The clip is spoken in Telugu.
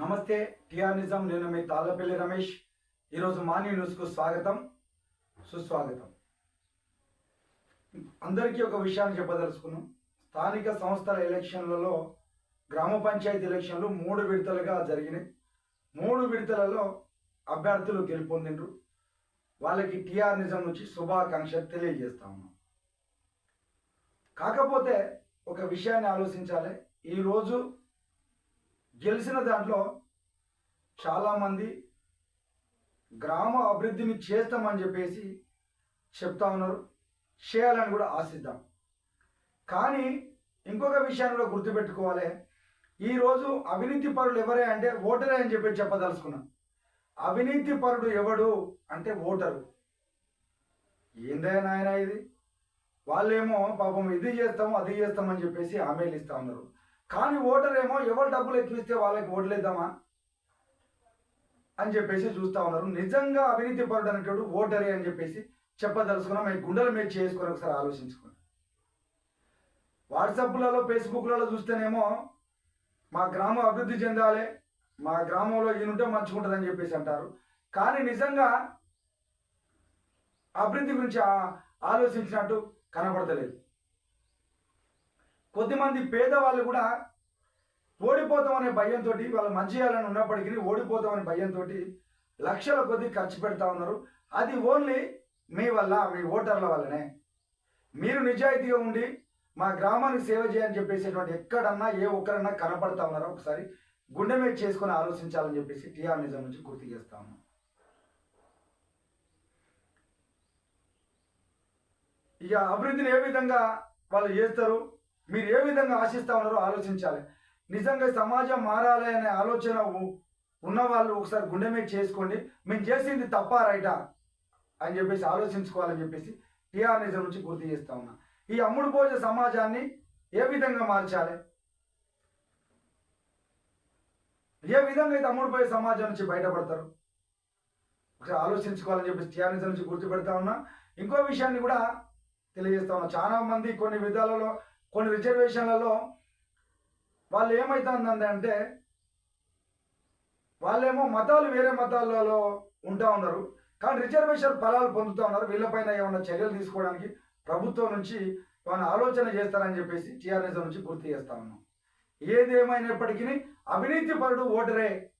నమస్తే టిఆర్ నిజాం నేను మీ తాళ్ళపల్లి రమేష్. ఈరోజు మార్నింగ్ న్యూస్కు స్వాగతం సుస్వాగతం. అందరికీ ఒక విషయాన్ని చెప్పదలుచుకున్నాం. స్థానిక సంస్థల ఎలక్షన్లలో గ్రామ పంచాయతీ ఎలక్షన్లు మూడు విడతలుగా జరిగినాయి. మూడు విడతలలో అభ్యర్థులు గెలుపొందిండ్రు. వాళ్ళకి టిఆర్ నిజం నుంచి శుభాకాంక్ష తెలియజేస్తా ఉన్నాం. కాకపోతే ఒక విషయాన్ని ఆలోచించాలి. ఈరోజు గెలిచిన దాంట్లో చాలామంది గ్రామ అభివృద్ధిని చేస్తామని చెప్పేసి చెప్తా ఉన్నారు. చేయాలని కూడా ఆశిద్దాం. కానీ ఇంకొక విషయాన్ని కూడా గుర్తుపెట్టుకోవాలి. ఈరోజు అవినీతి పరుడు ఎవరే అంటే ఓటరే అని చెప్పి చెప్పదలుచుకున్నాం. అవినీతి పరుడు ఎవడు అంటే ఓటరు. ఏందే నాయన ఇది? వాళ్ళేమో పాపం ఇది చేస్తాము అది చేస్తామని చెప్పేసి హామీలు ఇస్తా ఉన్నారు. కానీ ఓటరేమో ఎవరు డబ్బులు ఎక్కిస్తే వాళ్ళకి ఓట్లేద్దామా? అని చెప్పేసి చూస్తా ఉన్నారు. నిజంగా అవినీతి పరుడు అనేటోడు ఓటరే అని చెప్పేసి చెప్పదలుచుకున్నాం. మీ గుండెల మీద చేసుకొని ఒకసారి ఆలోచించుకోండి. వాట్సాప్లలో ఫేస్బుక్లలో చూస్తేనేమో మా గ్రామం అభివృద్ధి చెందాలి మా గ్రామంలో ఈయనుంటే మంచుకుంటుందని చెప్పేసి అంటారు. కానీ నిజంగా అభివృద్ధి గురించి ఆలోచించినట్టు కనబడతలేదు కొద్దిమంది పేదవాళ్ళు కూడా ఓడిపోతామనే భయంతో వాళ్ళు మంచి చేయాలని ఉన్నప్పటికీ ఓడిపోతామనే భయంతో లక్షల కొద్ది ఖర్చు పెడతా ఉన్నారు. అది ఓన్లీ మీ వల్ల మీ ఓటర్ల వల్లనే. మీరు నిజాయితీగా ఉండి మా గ్రామానికి సేవ చేయని చెప్పేసేటువంటి ఎక్కడన్నా ఏ ఒక్కరన్నా కనపడతా ఉన్నారో ఒకసారి? గుండె మీద చేసుకొని ఆలోచించాలని చెప్పేసి టీఆర్ నిజం నుంచి గుర్తు చేస్తాము ఇక అభివృద్ధిని ఏ విధంగా వాళ్ళు చేస్తారు? మీరు ఏ విధంగా ఆశిస్తా ఉన్నారో ఆలోచించాలి. నిజంగా సమాజం మారాలి అనే ఆలోచన ఉన్నవాళ్ళు ఉన్న వాళ్ళు ఒకసారి గుండె మీద చేసుకోండి. మేము చేసింది తప్ప రైటా అని చెప్పేసి ఆలోచించుకోవాలని చెప్పేసి టీఆర్ నిజం నుంచి గుర్తు చేస్తా ఉన్నా. ఈ అమ్ముడు పోజ సమాజాన్ని ఏ విధంగా మార్చాలి? ఏ విధంగా అయితే అమ్ముడు పోయే సమాజం నుంచి బయటపడతారు? ఒకసారి ఆలోచించుకోవాలని చెప్పేసి టీఆర్ నిజం నుంచి గుర్తు పెడతా ఉన్నా. ఇంకో విషయాన్ని కూడా తెలియజేస్తా ఉన్నా. చాలా మంది కొన్ని విధాలలో కొన్ని రిజర్వేషన్లలో వాళ్ళు ఏమవుతుందండి అంటే వాళ్ళేమో మతాలు వేరే మతాలలో ఉంటా ఉన్నారు కానీ రిజర్వేషన్ ఫలాలు పొందుతూ ఉన్నారు వీళ్ళపైన ఏమైనా చర్యలు తీసుకోవడానికి ప్రభుత్వం నుంచి ఏమైనా ఆలోచన చేస్తారని చెప్పేసి టీఆర్ఎస్ నుంచి పూర్తి చేస్తా ఉన్నాం. ఏది అవినీతి పరుడు ఓటరే.